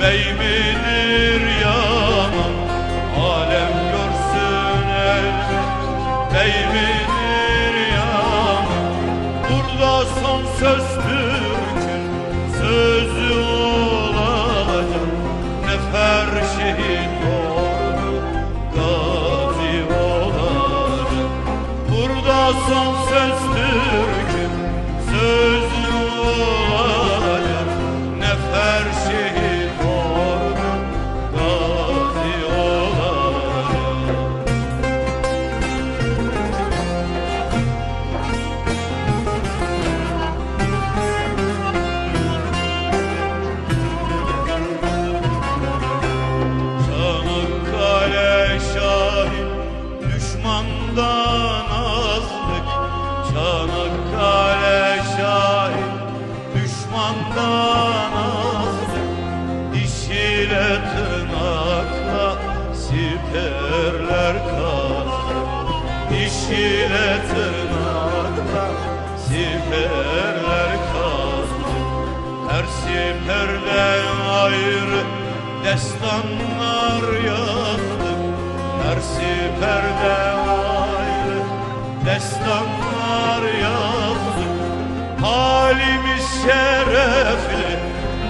bey midir yaman? Alem görsün elbet bey midir yaman? Burada son söz Türk'ün sözü olacak. Nefer şehit oldu gazi olacak. Burada son söz düşmandan azlık Çanakkale şahit düşmandan azlık Diş ile tırnakla siperler kazdı. Diş ile tırnakla siperler kazdı. Her siperden ayrı destanlar yazdık şerefli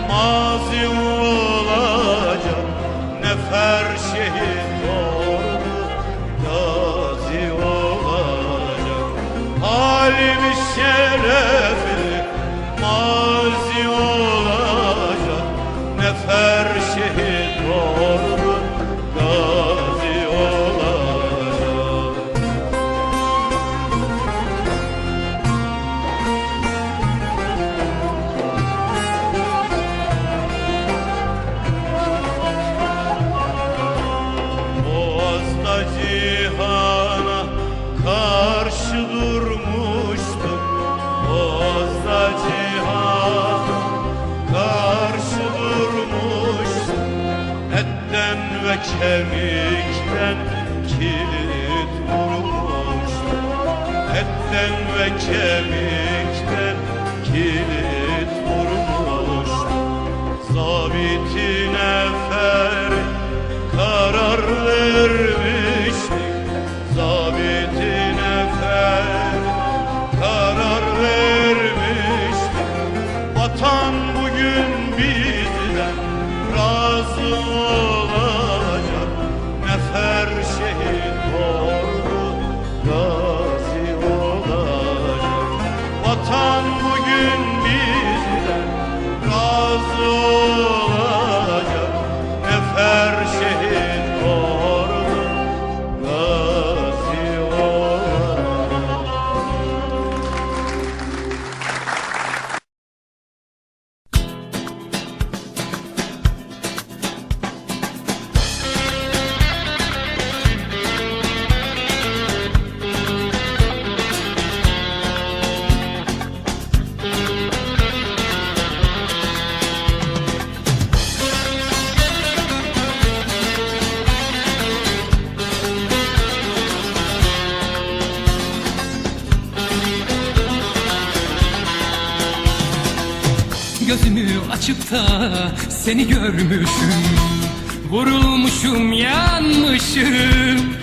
mazi olacak. Nefer şehit oldu gazi olacak. Halimiz şerefli mazi olacak. Nefer kemikten kilit vurmuştuk Etten ve kemikten gazi da seni görmüşüm. Vurulmuşum yanmışım.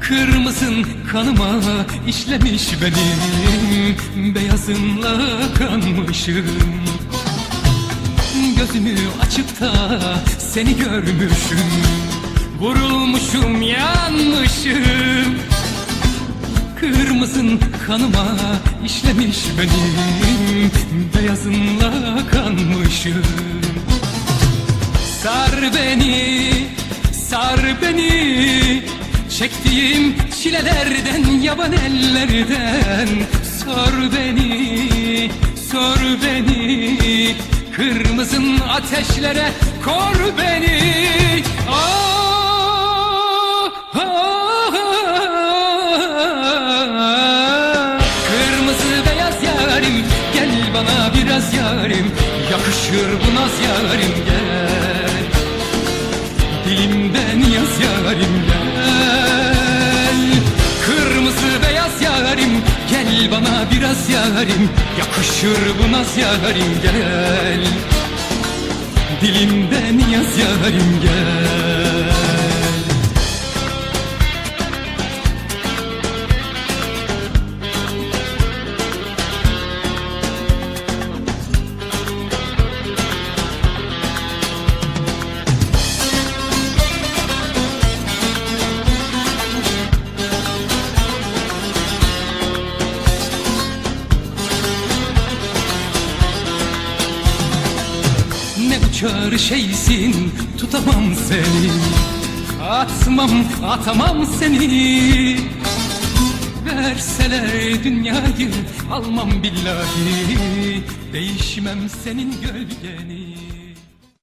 Kırmızın kanıma işlemiş benim. Beyazınla kanmışım. Gözümü açıp da seni görmüşüm. Vurulmuşum yanmışım. Kırmızın kanıma işlemiş benim kanmışım Sar beni, sar beni Çektiğim çilelerden, yaban ellerden. Sor beni, sor beni Kırmızın ateşlere kor beni. Ah, Yakışır bu naz yarim gel. Dilimden yaz yarim gel. Kırmızı beyaz yarim Gel bana biraz yarim. Yakışır bu naz yarim gel. Dilimden yaz yarim gel Uçar şeysin tutamam seni. Atmam atamam seni. Verseler dünyayı almam billahi. Değişmem senin gölgeni